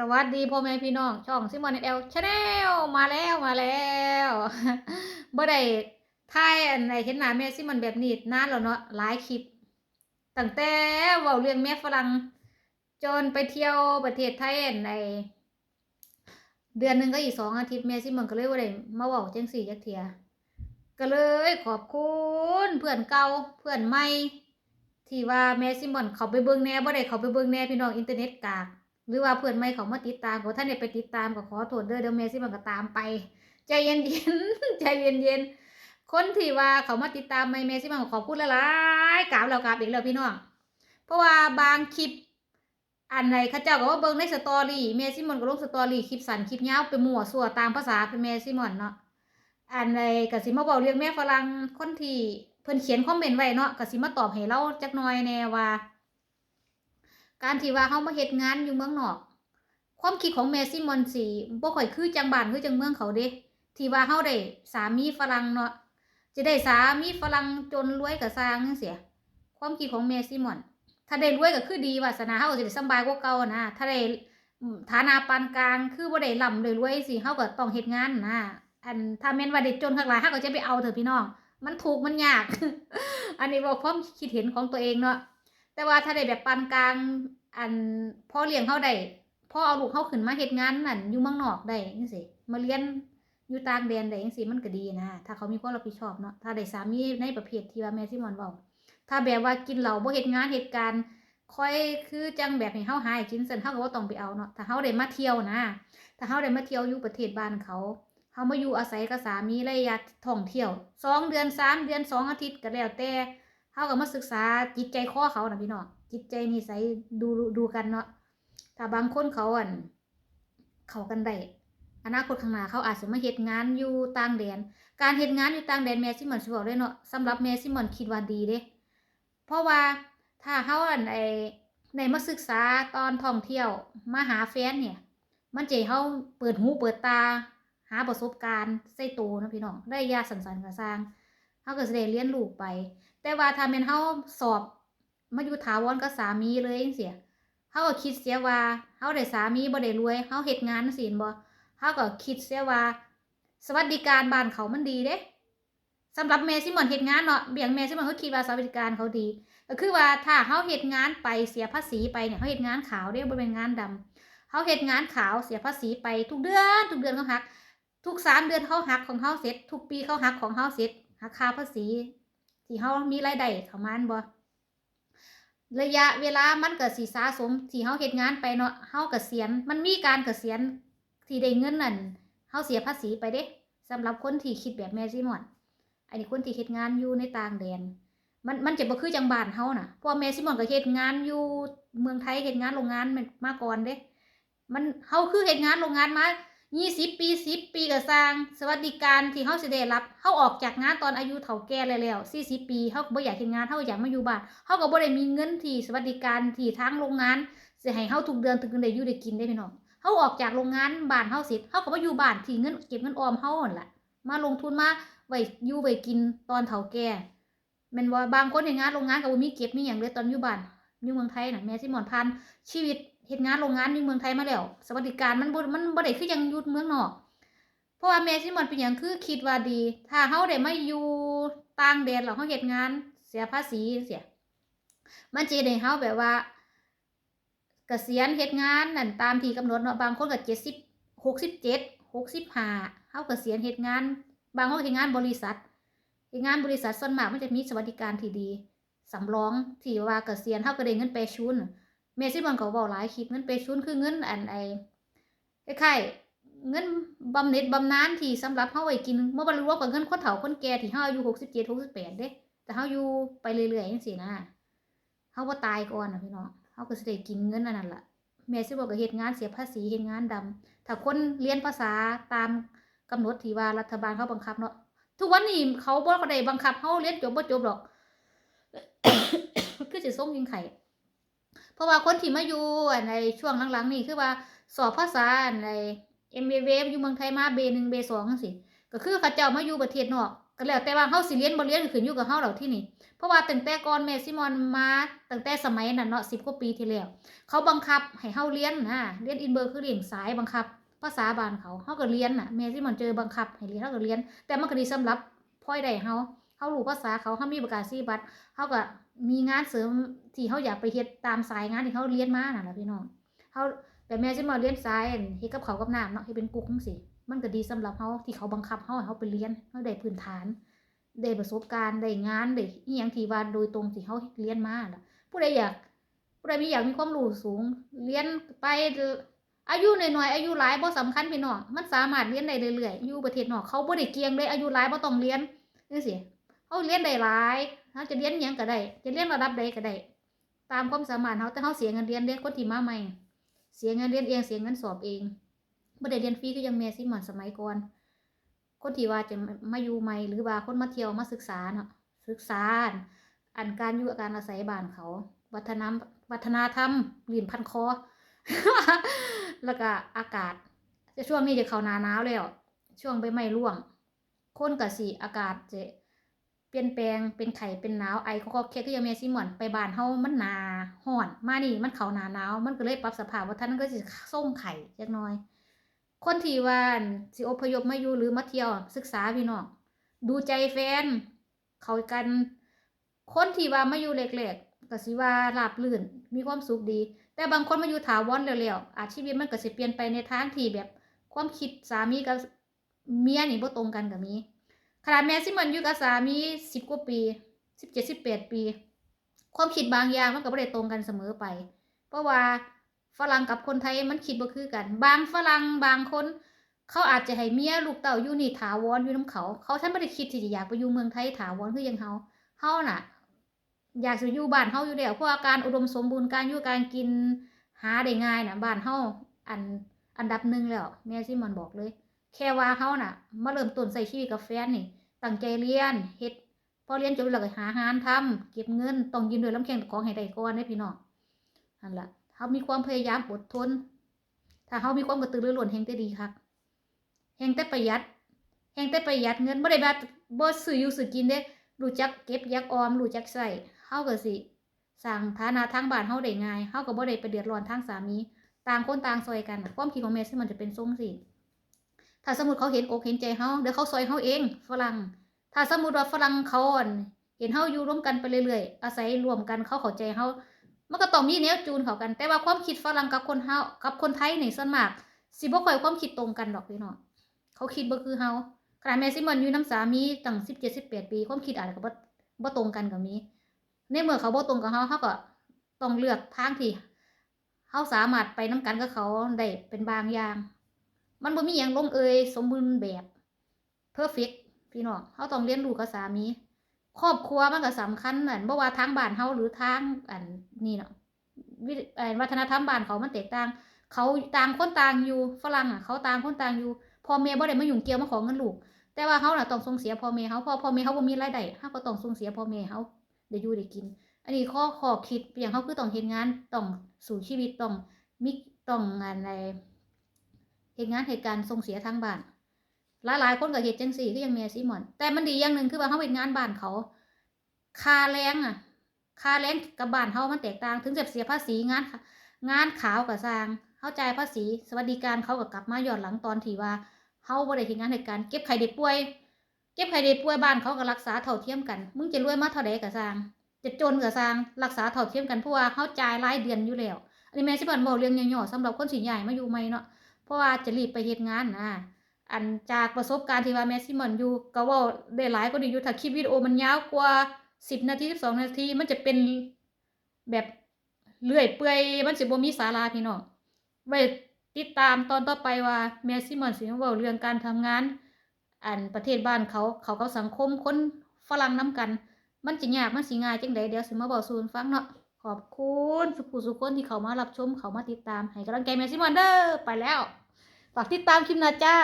สวัสดีพ่อแม่พี่น้อง ช่องซิมอนเอลชาแนลมาแล้วมาแล้วบ่ได้ถ่ายอันไหนเห็นหน้าแม่ซิมอนแบบนี้นานแล้วเนาะหลายคลิปตั้งแต่เว้าเรื่องแม่ฝรั่งจนไปเที่ยวประเทศไทยในเดือนหนึ่งก็อีกสองอาทิตย์แม่ซิมอนก็เลยบ่ได้มาเว้าจังสี่จักเทียก็เลยขอบคุณเพื่อนเก่าเพื่อนใหม่ที่ว่าแม่ซิมอนเขาไปเบิ่งแน่บ่ได้เขาไปเบิ่งแน่พี่น้องอินเทอร์เน็ตกาก หรือว่าเพื่อนไม่เขามาติดตามขาท่านเนี่ยไปติดตามก็ขอโทษเด้อเดี๋ยวแม่สิมันก็ตามไป ใจเย็นเย็นๆใจเย็นเย็นๆคนที่ว่าเขามาติดตามไม่แม่สิมันก็ขอบคุณหลายกราบแล้วกราบอีกแล้วพี่น้องเพราะว่าบางคลิปอันไหนข้าเจ้าก็ว่าเบิ่งในสตอรี่แม่ซิมอนก็ลงสตอรี่คลิปสั้นคลิปยาวไปมั่วซั่วตามภาษาเป็นแม่ซิมอนเนาะอันใดก็สิมาบอกเรียกแม่ฝรั่งคนที่เพิ่นเขียนคอมเมนต์ไว้เนาะก็สิมาตอบให้เราจักหน่อยแน่ว่า การที่ว่าเขามาเฮ็ดงานอยู่เมืองนอก ความคิดของแม่ซิมอนสิบ่ค่อยคือจังบ้านคือจังเมืองเขาเด้ที่ว่าเฮาได้สามีฝรั่งเนาะจะได้สามีฝรั่งจนรวยก็สร้างจังซี่ความคิดของแม่ซิมอน ถ้าได้รวยก็คือดีวาสนาเฮาสิได้สบายกว่าเก่านะถ้าได้ฐานะปานกลางคือบ่ได้ร่ำได้รวยสิเฮาก็ต้องเฮ็ดงานนะอันถ้าแม่นว่าได้จนข้างหลายเฮาก็จะไปเอาเถอะพี่น้องมันถูกมันยาก อันนี้บอกความคิดเห็นของตัวเองเนาะแต่ว่าถ้าได้แบบปานกลาง อันพ่อเลี้ยงเขาได้พ่อเอาลูกเขาขึ้นมาเฮ็ดงานนั่นอยู่เมืองนอกได้จังซี่มาเรียนอยู่ต่างแดนได้จังซี่มันก็ดีนะถ้าเขามีความรับผิดชอบเนาะถ้าได้สามีในประเภทที่ว่าแม่ซิมอนเว้าถ้าแบบว่ากินเหล้าบ่เฮ็ดงานเหตุการณ์ค่อยคือจังแบบให้เฮาหาให้กินซั่นเฮาก็บ่ต้องไปเอาเนาะถ้าเฮาได้มาเที่ยวนะ ถ้าเฮาได้มาเที่ยวอยู่ประเทศบ้านเขาเฮามาอยู่อาศัยกับสามีระยะท่องเที่ยวสองเดือนสามเดือนสองอาทิตย์ก็แล้วแต่เขาก็มาศึกษาจิตใจข้อเขานะพี่น้อง จิตใจนิสัยดูดูกันเนาะถ้าบางคนเขาอันเขากันได้อนาคตข้างหน้าเขาอาจจะมาเฮ็ดงานอยู่ต่างแดน การเฮ็ดงานอยู่ต่างแดนแม่ซิมอนสิบอกเลยเนาะสำหรับแม่ซิมอนคิดว่าดีเด้เพราะว่าถ้าเฮาอันไอในมาศึกษาตอนท่องเที่ยวมาหาแฟนเนี่ย มันจะเฮาเปิดหูเปิดตา หาประสบการณ์ใส่ตัวนะพี่น้องได้ยาสันสันกระสร้างเฮาก็สิได้เรียนรู้ไป แต่ว่าถ้าแม่นเฮาสอบ มาอยู่ถาวรกับสามีเลยจังซี่เฮาก็คิดเสียว่าเฮาได้สามีบ่ได้รวยเฮาเฮ็ดงานจังซี่บ่เฮาก็คิดเสียว่า สวัสดิการบ้านเขามันดีเด้สำหรับแม่ซิมอนเฮ็ดงานเนาะเบี่ยงแม่ซิมอนเขาคิดว่าสวัสดิการเขาดี ก็คือว่าถ้าเฮาเฮ็ดงานไปเสียภาษีไปเนี่ยเฮาเฮ็ดงานขาวเด้บ่เป็นงานดำเฮาเฮ็ดงานขาวเสียภาษีไปทุกเดือนทุกเดือนเขาหัก ทุกสามเดือนเขาหักของเฮาเสร็จ ทุกปีเขาหักของเฮาเสร็จหักค่าภาษีที่เฮามีรายได้เขามาบ่ ระยะเวลามันก็สิสะสมที่เฮาเฮ็ดงานไปเนาะเฮาเกษียณมันมีการเกษียณที่ได้เงินนั่นเฮาเสียภาษีไปเด้สำหรับคนที่คิดแบบแม่ซิมอน อันนี้คนที่เฮ็ดงานอยู่ในต่างแดน มันมันจะบ่คือจังบ้านเฮาน่ะเพราะว่าแม่ซิมอนก็เฮ็ดงานอยู่เมืองไทยเฮ็ดงานโรงงานมาก่อนเด้ มันเฮาคือเฮ็ดงานโรงงานมา 20ปี10ปีก็สร้าง สวัสดิการที่เฮาสิได้รับเฮาออกจากงานตอนอายุเฒ่าแก่แล้วแล้ว40ปีเฮาก็บ่อยากเฮ็ดงานเฮาอยากมาอยู่บ้านเฮาก็บ่ได้มีเงินที่สวัสดิการที่ทางโรงงานสิให้เฮาทุกเดือนถึงได้อยู่ได้กินได้พี่น้องเฮาออกจากโรงงานบ้านเฮาเสร็จเฮาก็มาอยู่บ้านที่เงินเก็บเงินออมเฮานั่นล่ะ มาลงทุนมาไว้อยู่ไว้กินตอนเฒ่าแก่แม่นว่าบางคนเฮ็ดงานโรงงานก็บ่มีเก็บมีหยังเลยตอนอยู่บ้านอยู่เมืองไทยน่ะแม่สิหมอนพันชีวิต เฮ็ดงานโรงงานอยู่เมืองไทยมาแล้วสวัสดิการมันบ่มันบ่ได้คือยังอยู่เมืองนอก เพราะว่าแม่ซิมอนเป็นอย่างคือคิดว่าดี ถ้าเฮาได้มาอยู่ต่างแดนแล้วเฮาเฮ็ดงานเสียภาษีเสียมันจะได้เฮาแบบว่าเกษียณเฮ็ดงานนั่นตามที่กำหนดเนาะบางคนก็70 67 65เฮาเกษียณเฮ็ดงาน บางคนเฮ็ดงานบริษัทเฮ็ดงานบริษัทส่วนมากมันจะมีสวัสดิการที่ดีสำรองที่ว่าเกษียณเฮาก็ได้เงินไปชุน แม่ซิมอนก็เว้าหลายคลิปเงินไปชุนคือเงินอันไอ้คล้ายๆเงินบำเหน็จบำนาญที่สำหรับเฮาไว้กินเมื่อบรรลุกับเงินคนเฒ่าคนแก่ที่เฮาอายุ67 68เจ็ดหกสิบแปดเด้ แต่เฮาอยู่ไปเรื่อยๆจังซี่นะเฮาบ่ตายก่อนนะพี่น้องเฮาก็สิได้กินเงินอันนั้นล่ะแม่สิบอกก็เฮ็ดงานเสียภาษีเฮ็ดงานดำถ้าคนเรียนภาษาตามกำหนดที่ว่ารัฐบาลเขาบังคับเนาะทุกวันนี้เขาบ่ได้บังคับเฮาเรียนจบบ่จบหรอก คือสิส่งยิงไข่ เพราะว่าคนที่มาอยู่ในช่วงหลังๆนี่คือว่าสอบภาษาใน MBA อยู่เมืองไทยมา B1 B2 จังซี่ก็คือเขาเจ้ามาอยู่ประเทศนอกก็แล้วแต่ว่าเฮาสิเรียนบ่เรียนขึ้นอยู่กับเฮาแล้วที่นี่เพราะว่าตั้งแต่ก่อนแม่ซิมอนมาตั้งแต่สมัยนั้นเนาะ10กว่าปีที่แล้วเขาบังคับให้เฮาเรียนนะเรียนอินเบอร์คือเรียนสายบังคับ ภาษาบ้านเขาเฮาก็เรียนน่ะแม่ซิมอนเจอบังคับให้เรียนเฮาก็เรียน แต่มันก็ดีสำหรับพ่อยได้เฮา เฮารู้ภาษาเขาเฮามีประกาศนีบัตรเฮาก็มีงานเสริมที่เฮาอยากไปเฮ็ดตามสายงานที่เฮาเรียนมานั่นล่ะพี่น้องเฮาแต่แม่ซิมอนเรียนสายเฮ็ดกับเขากับน้ำเนาะเฮ็ดเป็นกุ๊กจังซี่มันก็ดีสำหรับเฮาที่เขาบังคับเฮาให้เฮาไปเรียนเฮาได้พื้นฐาน ได้ประสบการณ์ได้งานได้อีหยังที่ว่าโดยตรงที่เฮาเรียนมาน่ะผู้ใดอยากผู้ใดมีอยากมีความรู้สูง เรียนไปอายุหน้อยๆอายุหลายบ่สำคัญพี่น้องมันสามารถเรียนได้เรื่อยๆอยู่ประเทศนอกเขาบ่ได้เกียงเลยอายุหลายบ่ต้องเรียนจังซี่ เฮาเรียนได้หลายเฮาจะเรียนยังก็ได้ จะเรียนระดับใดก็ได้ ตามความสามารถเฮาแต่เฮาเสียเงินเรียนเด้คนที่มาใหม่ เสียเงินเรียนเอง เสียเงินสอบเองบ่ได้เรียนฟรีคือยังแม่ซิมอนสมัยก่อน คนที่ว่าจะมาอยู่ใหม่หรือว่าคนมาเที่ยวมาศึกษาเนาะ ศึกษา อันการอยู่การอาศัยบ้านเขา วัฒนธรรม วัฒนธรรมลิ้นพันคอ แล้วก็อากาศแต่ช่วงนี้จะเข้าหนาหนาวแล้ว ช่วงใบไม้ร่วง คนกับสีอากาศจะ เปลี่ยนแปลงเป็นไข่เป็นหนาวไอเขาก็แค่ก็ยังเมซิมอนไปบ้านเฮามันหนาห้อน มานี่มันเขาหนาหนาว มันก็เลยปรับสภาพว่าท่านก็สิส่งไข่จักน่อย คนที่ว่านสิอพยพมาอยู่หรือมาเที่ยวศึกษาพี่น้องดูใจแฟน เขากัน คนที่ว่ามาอยู่เล็กๆก็สิว่าราบรื่นมีความสุขดี แต่บางคนมาอยู่ถาวรเร็วๆอาชีวิตมันก็สิเปลี่ยนไปในทางที่แบบความคิดสามีกับเมียนี่บ่ตรงกันก็มี ขนาดแม่ซิมันอยู่กับสามี10กว่าปี17 18ปี ความคิดบางอย่างมันก็บ่ได้ตรงกันเสมอไป เพราะว่าฝรั่งกับคนไทยมันคิดบ่คือกัน บางฝรั่งบางคน เขาอาจจะให้เมียลูกเต้าอยู่นี่ถาวรอยู่นํเขา เขาท่านบ่ได้คิดที่จะอยากไปอยู่เมืองไทยถาวรคือหยังเฮาเฮาน่ะ อยากสิอยู่บ้านเฮาอยู่แล้วเพราะว่าการอุดมสมบูรณ์การอยู่การกินหาได้ง่ายน่ะบ้านเฮาอันอันดับหนึ่งแล้วแม่ซิมอนบอกเลย แค่ว่าเฮาน่ะ มาเริ่มต้นใช้ชีวิตกับแฟนนี่ ตั้งใจเรียนเฮ็ดพอเรียนจบแล้วก็หางานทำเก็บเงินต้องยืนด้วยลำแข้งของให้ได้ก่อนเด้พี่น้องนั่นล่ะเฮามีความพยายามอดทน ถ้าเฮามีความกระตือรือร้นแฮงแต่ดีคักแฮงแต่ประหยัดแฮงแต่ประหยัดเงินบ่ได้แบบบ่ซื้ออยู่ซื้อกินเด้รู้จักเก็บยักออมรู้จักใช้เฮาก็สิสร้างฐานะทางบ้านเฮาได้ง่ายเฮาก็บ่ได้ไปเดือดร้อนทางสามี ต่างคนต่างซอยกัน ความคิดของแม่ซึ่งมันจะเป็นทรงสิ ถ้าสมมุติเขาเห็นอกเห็นใจเฮาเดี๋ยวเขาซอยเฮาเองฝรั่ง ถ้าสมมุติว่าฝรั่งเขาอั่นเห็นเฮาอยู่ร่วมกันไปเรื่อยๆ อาศัยรวมกันเขาเข้าใจเฮามันก็ต้องมีแนวจูนเข้ากัน แต่ว่าความคิดฝรั่งกับคนเฮากับคนไทยในส่วนมากสิบ่ค่อยความคิดตรงกันดอกพี่น้องเขาคิดบ่คือเฮาขนาดแม่ซิมอนอยู่น้ำสามีตั้งสิบเจ็ดสิบแปดปี ความคิดอาจจะบ่บ่ตรงกันกับมีในเมื่อเขาบ่ตรงกับเฮาเฮาก็ต้องเลือกทางที่เฮาสามารถไปน้ำกันกับเขาได้เป็นบางอย่าง มันบ่มีหยังลงเอยสมบูรณ์แบบเพอร์เฟกพี่น้องเฮาต้องเรียนรู้กับสามี ครอบครัวมันก็สำคัญนั่นบ่ว่าทางบ้านเฮาหรือทางอันนี่เนาะวิวัฒนธรรมบ้านเขามันแตกต่าง เขาต่างคนต่างอยู่ฝรั่งอะเขาต่างคนต่างอยู่พ่อแม่บ่ได้มายุ่งเกี่ยวมาขอเงินลูก แต่ว่าเฮาน่ะต้องส่งเสียพ่อแม่เฮาพอพ่อแม่เฮาบ่มีรายได้เฮาก็ต้องส่งเสียพ่อแม่เฮาได้อยู่ได้กิน อันนี้ข้อข้อคิดอย่างเฮาคือต้องเฮ็ดงานต้องสู่ชีวิตต้องมีต้องงานอะไร เฮ็ดงานเหตุการณ์ส่งเสียทางบ้านหลายๆคนก็เฮ็ดจังซี่คืออย่างม่ซิมอน แต่มันดีอย่างหนึ่งคือว่าเฮาเฮ็ดงานบ้านเขา คาแรงอะ คาแรงกับบ้านเฮามันแตกต่าง ถึงจะเสียภาษีงาน งานขาวก็สร้างเฮาใจภาษี สวัสดิการเขาก็กลับมาหย้อนหลังตอนที่ว่าเฮาบ่ได้เฮ็ดงานให้การณ์เก็บไข้ได้ป่วย เก็บไข้ได้ป่วยบ้านเขาก็รักษาเท่าเทียมกัน มึงจะรวยมาเท่าใดก็สร้าง จะจนก็สร้าง รักษาเท่าเทียมกันเพราะว่าเฮาจ่ายรายเดือนอยู่แล้ว อันนี้แม่สิบ่นเว้าเรื่องย่อๆสำหรับคนสิย้ายมาอยู่ใหม่เนาะ เพราะว่าจะรีบไปเฮ็ดงานนะอันจากประสบการณ์ที่ว่าแมซิมอนอยู่ก็เว้าได้หลายกว่านี้อยู่ถ้าคลิปวิดีโอมันยาวกว่า10นาที12นาทีมันจะเป็นแบบเลื่อยเปื่อยมันสิบ่มีสาระพี่น้องไว้ติดตามตอนต่อไปว่าแมซิมอนสิว้าเรื่องการทำงาน อันประเทศบ้านเขาเขากับสังคมคนฝรั่งนํกัน มันสิยากมันสิง่ายจังไดเดี๋ยวสิมาเว้าสู่กันฟังเนาะ ขอบคุณสุขูสุคนที่เขามารับชมเขามาติดตามให้กำลังใจแม่ซิมอนเด้อไปแล้ว ฝากติดตามคลิปนะจ้า